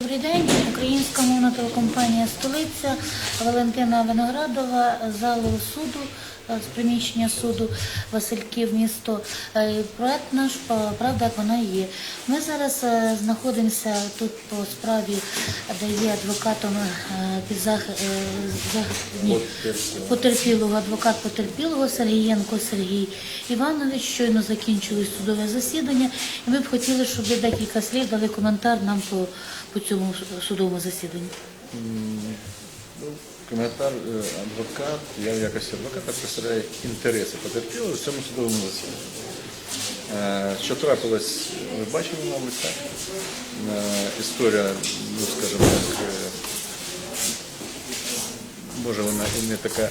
Добрий день, українська мовна телекомпанія Столиця Валентина Виноградова, залу суду е, з приміщення суду Васильків місто. Е, Проект наш «Па- Правда, як вона є. Ми зараз е, знаходимося тут по справі, де є адвокатом е, під е, потерпілого, адвокат потерпілого Сергієнко Сергій Іванович. Щойно закінчили судове засідання, і ми б хотіли, щоб ви декілька слів дали коментар нам по, по цьому судовому засіданні. Ну, Коментар е, адвокат, я в якості адвоката представляю інтереси потерпілого в цьому судовому засіданні. Е, Що трапилось, ви бачили, мабуть, так? Е, Історія, ну скажімо так, е, може вона і не така е,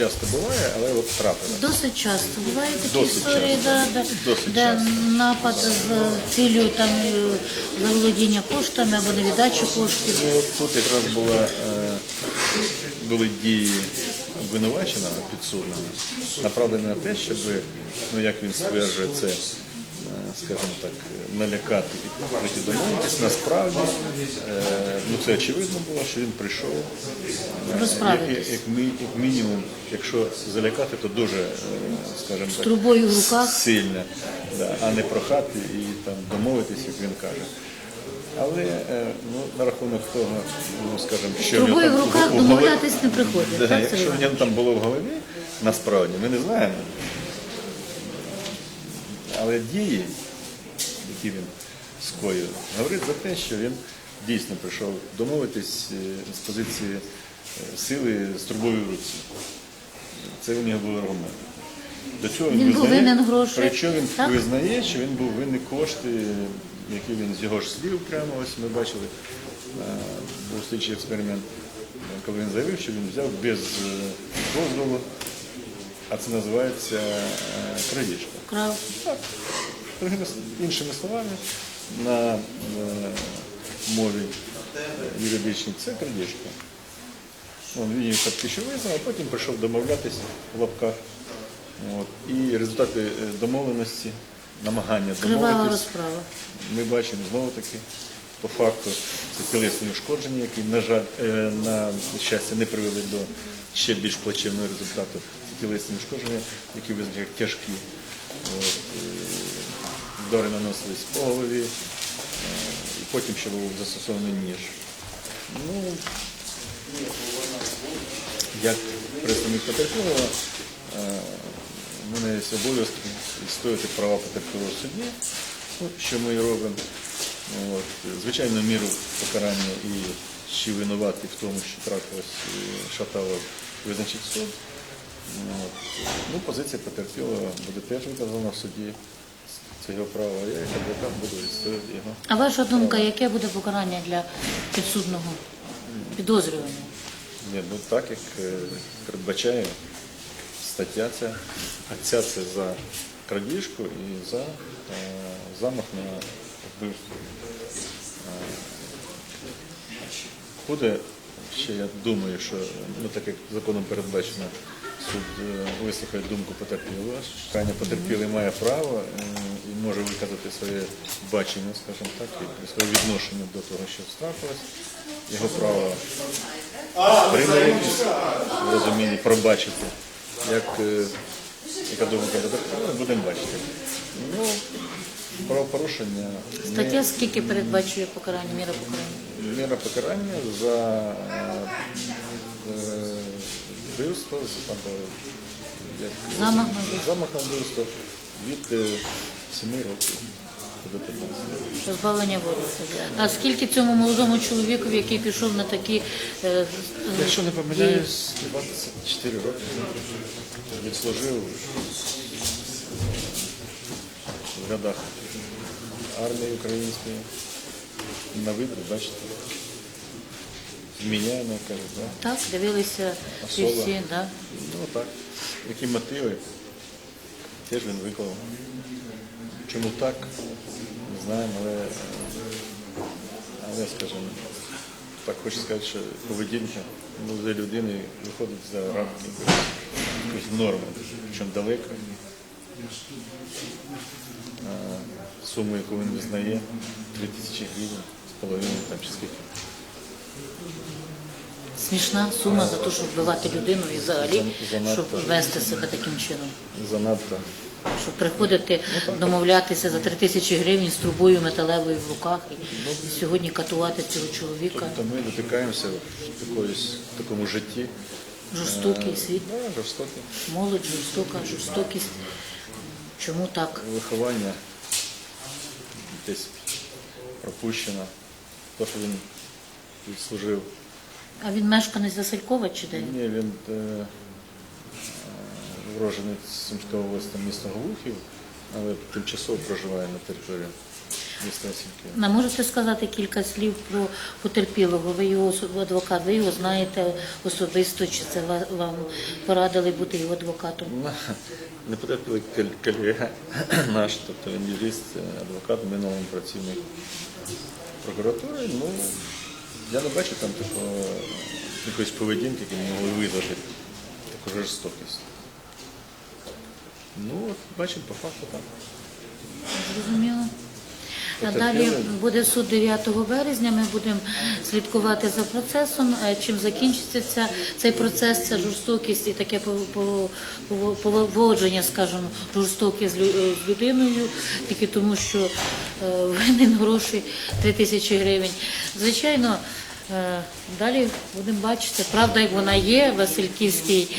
часто буває, але от трапили. Досить часто бувають такі Досить історії, часто. да, да, Досить де часто. напад з цілею там заволодіння коштами або невіддачу коштів. Ну, от тут якраз була, е, були дії обвинуваченого підсудного, направлені на те, щоб, ну як він стверджує, це, скажімо так, налякати і домовитись. Насправді, е, ну це очевидно було, що він прийшов е, як, як, як мінімум, якщо залякати, то дуже, е, скажімо так, трубою в руках. сильно, да, а не прохати і там домовитись, як він каже. Але е, ну, на рахунок того, ну скажімо, що в нього там в руках голові- домовлятись не приходить. Да, так, якщо в ньому там було в голові, насправді, ми не знаємо. Але дії, які він скоїв, говорить за те, що він дійсно прийшов домовитись е, з позиції е, сили з трубою в руці. Це у нього був аргумент. До цього Він був винен гроші, Причому він так? визнає, що він був винний кошти, які він з його ж слів прямо ось ми бачили, е, був слідчий експеримент, коли він заявив, що він взяв без дозволу, а це називається е, крадіжка. Крав. Так, іншими словами, на е, мові юридичній це крадіжка. Він її фактично що визнав, а потім прийшов домовлятися в лапках. От. І результати е, домовленості, намагання Кривава домовитись, ми бачимо знову таки по факту це тілесні ушкодження, які, на жаль, на щастя не привели до ще більш плачевного результату. Тілесні ушкодження, які визначають тяжкі. От, е, Удари наносились по голові, е, і потім ще був застосований ніж. Ну, як представник потерпілого, е, в мене є обов'язок відстояти права потерпілого в суді, що ми і робимо. От. Звичайно, міру покарання і ще винувати в тому, що трапилось шатало визначить суд. От. Ну, позиція потерпілого буде теж виказана в суді. Це його право, а я як адвокат буду відстоювати його. А ваша думка, яке буде покарання для підсудного підозрюваного? Ні, ну так як е, передбачає стаття ця, а ця це за крадіжку і за е, замах на вбивство. Е, Буде ще, я думаю, що ну, так як законом передбачено, суд е, вислухає думку потерпілого. Крайне потерпілий має право е, і може виказати своє бачення, скажімо так, і своє відношення до того, що трапилось. Його право прийняти в розумінні пробачити. Як, е, яка думка потерпілого, будемо бачити. Ну, правопорушення Стаття скільки передбачує покарання, міра покарання? Міра покарання за е, е, вбивство, е, Замах на вбивство. від е, 7 років до 15. Позбавлення волі. А скільки цьому молодому чоловікові, який пішов на такі е, Якщо не помиляюсь, 24 роки відслужив в рядах армії української. На вибір, бачите, зміняємо, кажуть, да? так, дивилися ці Особа. всі, да? Ну так. Які мотиви теж він виклав. Чому так, не знаємо, але, але скажімо, так хочу сказати, що поведінка молодої людини виходить за рамки якоїсь норми, причому далеко суму, яку він визнає, 3 тисячі гривень з половиною там чи скільки. Смішна сума за те, щоб вбивати людину і взагалі, щоб вести себе таким чином. Занадто. Щоб приходити домовлятися за три тисячі гривень з трубою металевою в руках і сьогодні катувати цього чоловіка. Тобто ми дотикаємося в якоїсь такому житті. Жорстокий світ, Да, жорстоке молодь, жорстока, жорстокість. Чому так? виховання десь пропущено. То, що він відслужив. А він мешканець Василькова чи де? Ні, він е, вроженець вроджений Сумської області міста Глухів, але тимчасово проживає на території міста можете сказати кілька слів про потерпілого? Ви його адвокат, ви його знаєте особисто, чи це вам порадили бути його адвокатом? Не потерпілий колега наш, тобто він юрист, адвокат, минулому працівник прокуратури. Ну, я не бачу там такого якоїсь поведінки, які могли визвати таку жорстокість. Ну, от бачимо по факту так. Зрозуміло. Далі буде суд 9 березня. Ми будемо слідкувати за процесом. Е, Чим закінчиться цей процес, ця жорстокість і таке пов- пов- пов- поводження, скажімо, жорстоке е, з людиною, тільки тому, що е, винен гроші 3 тисячі гривень. Звичайно. Далі будемо бачити, правда, як вона є, Васильківський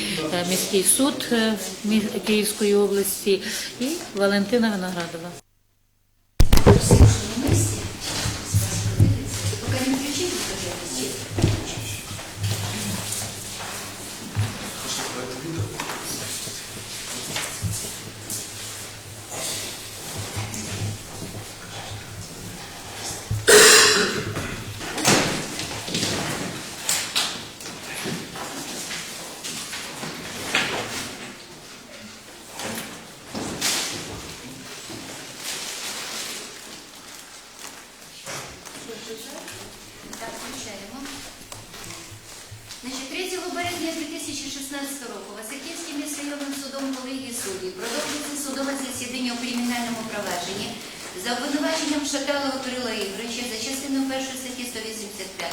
міський суд Київської області і Валентина Виноградова. За обвинуваченням Шаталова Кирила Ігоревича за частиною 1 статті 185,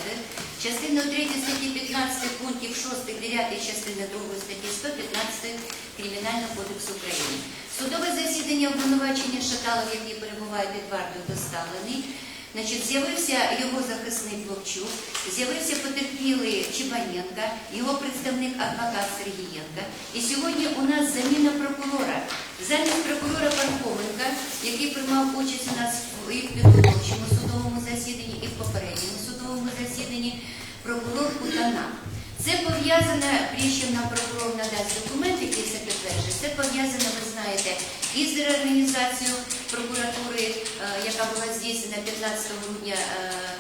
частиною 3 статті 15 пунктів 6, 9 частини 2 статті 115 Кримінального кодексу України. Судове засідання обвинувачення Шаталов, який перебуває під вартою, доставлений. Значить, з'явився його захисник Вовчук, з'явився потерпілий Чебаненка, його представник адвокат Сергієнка. І сьогодні у нас заміна прокурора. Замість прокурора Пархоменка, який приймав участь у нас і в підготовчому судовому засіданні, і в попередньому судовому засіданні, прокурор Кутана. Це пов'язано, чим нам прокурор надасть документ, який це підтверджує, це пов'язано, ви знаєте, із реорганізацією була здійснена 15 грудня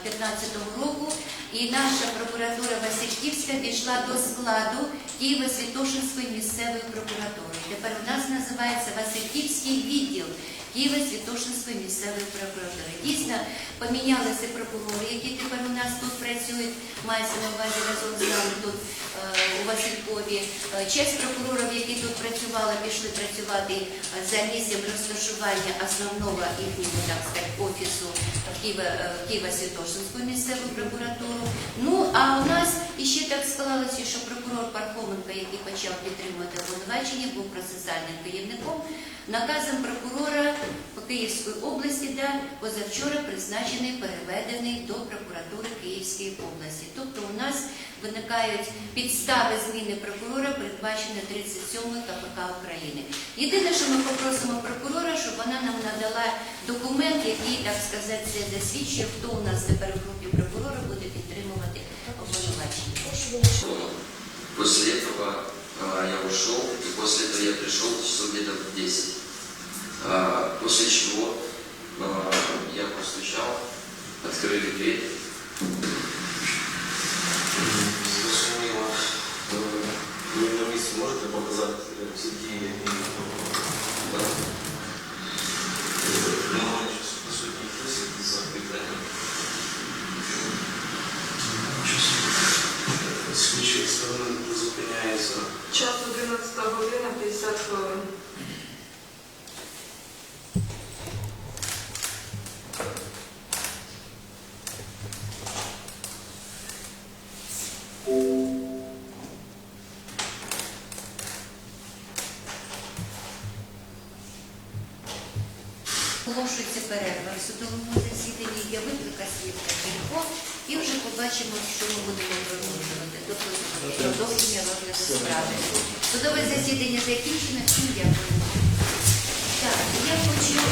2015 року. І наша прокуратура Васильківська пішла до складу Києво-Святошинської місцевої прокуратури. Тепер у нас називається Васильківський відділ Києво-Святошинської місцевої прокуратури. Дійсно, помінялися прокурори, які тепер у нас тут працюють, мається на увазі разом з нами тут е, у Василькові. Е, Часть прокурорів, які тут працювали, пішли працювати е, за місцем розташування основного їхнього так сказати, офісу Києва, е, Києво-Святошинську місцеву прокуратуру. Ну а у нас іще так склалося, що прокурор Пархоменко, який почав підтримувати обвинувачення, був процесуальним керівником. Наказом прокурора по Київської області, да, позавчора призначений, переведений до прокуратури Київської області. Тобто у нас виникають підстави зміни прокурора, передбачені 37 КПК України. Єдине, що ми попросимо прокурора, щоб вона нам надала документ, який, так сказати, це засвідчує, хто у нас тепер в групі прокурора буде підтримувати обвинувачення. После этого а, я ушел, и после этого я пришел часов где-то в 10. А, после чего а, я постучал, открыли дверь. година 50 хвилин. Оголошується перерва в судовому засіданні. Є виклика свідка Кілько. І вже побачимо, що ми будемо продовжувати. Тобто продовження розгляду справи. Судове засідання закінчено. Всім дякую. Так, я хочу.